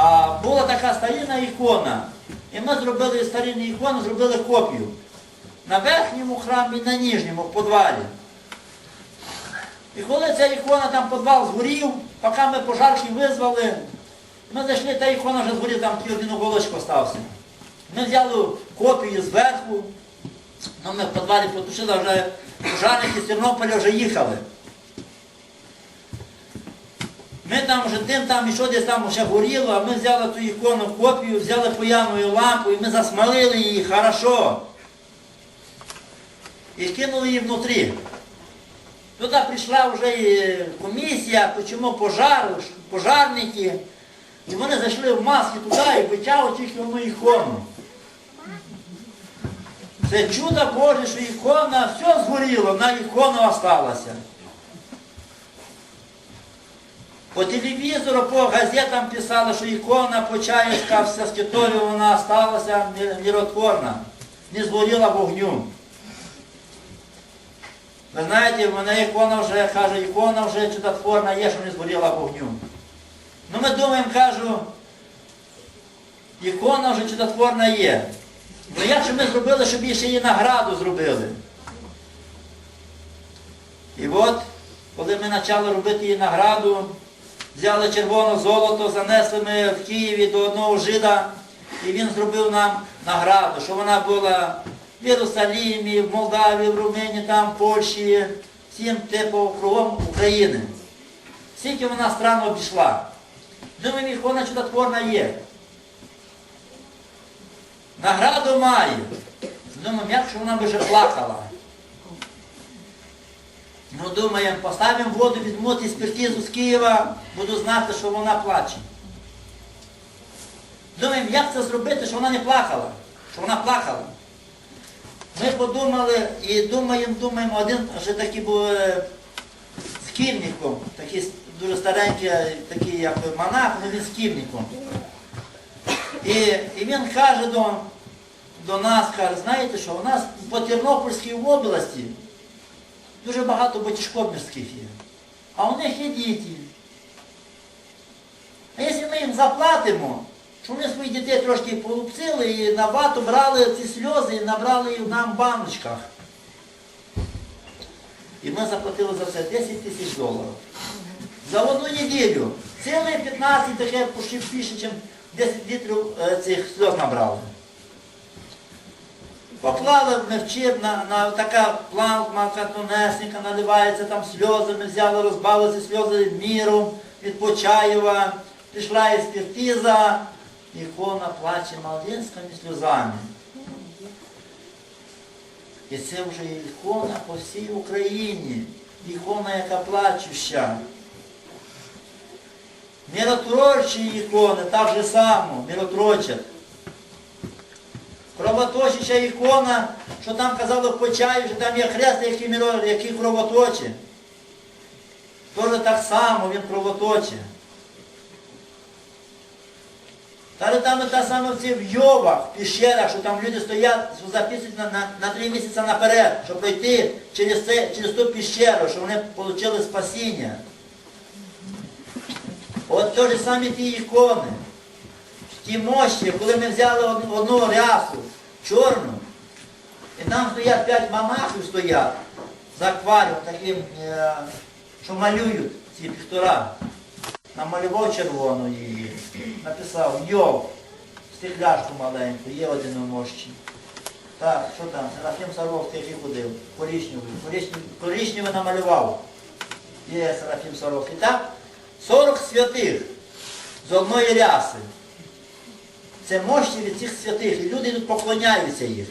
А була така старинна ікона. І ми зробили старинну ікону, зробили копію. На верхньому храмі і на нижньому, в подвалі. І коли ця ікона там підвал згорів, поки ми пожарки визвали, ми зайшли, та ікона вже згоріла, там тільки один уголочок остався. Ми взяли копію зверху, ну, ми в підвалі потушили, вже пожарники з Тернополя вже їхали. Ми там вже тим там і що десь там ще горіло, а ми взяли ту ікону копію, взяли пояну лампу і ми засмалили її хорошо. І кинули її внутрі. Туди прийшла вже комісія, чому пожар, пожарники. І вони зайшли в маски туди і витягли тільки одну ікону. Це чудо Боже, що ікона, все згоріло, на ікону осталася. По телевізору, по газетам писали, що ікона Почаївська в Саскітові вона осталася миротворна, не згоріла вогню. Ви знаєте, в мене ікона вже, каже, ікона вже чудотворна є, що не згоріла вогню. Ну ми думаємо, кажу, ікона вже чудотворна є. Ну як же ми зробили, щоб їй ще її награду зробили? І от, коли ми почали робити її награду, взяли червоне золото, занесли ми в Києві до одного жида, і він зробив нам награду, що вона була в Єрусалімі, в Молдавії, в Румунії, там, в Польщі, всім типу кругом України. Скільки вона стран обійшла. Думаю, ікона чудотворна є. Награду має. Думаю, як що вона вже плакала. Ну, думаємо, поставимо воду, візьму експертизу з Києва, буду знати, що вона плаче. Думаємо, як це зробити, щоб вона не плакала, що вона плакала. Ми подумали і думаємо, думаємо, один вже такий був е, з ківником, такий дуже старенький, такий як монах, але він з ківником. І, і він каже до, до нас, каже, знаєте що, у нас по Тернопільській області дуже багато батюшков мирських є. А у них є діти. А якщо ми їм заплатимо, що вони своїх дітей трошки полупцили і на вату брали ці сльози і набрали нам в баночках. І ми заплатили за це 10 тисяч доларів. За одну неділю. Цілий 15 таке почти більше, ніж 10 літрів е, цих сльоз набрали. Поклали ми в на, на така планка, така наливається там сльози, ми взяли, розбавили сльози міром від Почаєва, пішла експертиза, ікона плаче маленькими сльозами. І це вже ікона по всій Україні, ікона, яка плачуща. Миротворчі ікони так же само, миротворчать. Кровоточича ікона, що там казали в Почаї, що там є хрест, який, який кровоточить. Теж так само він кровоточить. Та там та саме в цих йовах, піщерах, що там люди стоять, що записують на, на, на три місяці наперед, щоб пройти через, це, через ту піщеру, щоб вони отримали спасіння. От те ж самі ті ікони ті мощі, коли ми взяли од- одну рясу, чорну, і там стоять п'ять монахів стоять з акваріум таким, е, що малюють ці півтора. Намалював червону її, написав Йов, стекляшку маленьку, є один у мощі. Так, що там? Серафім Саров, який ходив. Коричневий, коричневий намалював. Є Серафім. І так, 40 святих з одної ряси. Це мощі від цих святих. І люди тут поклоняються їх.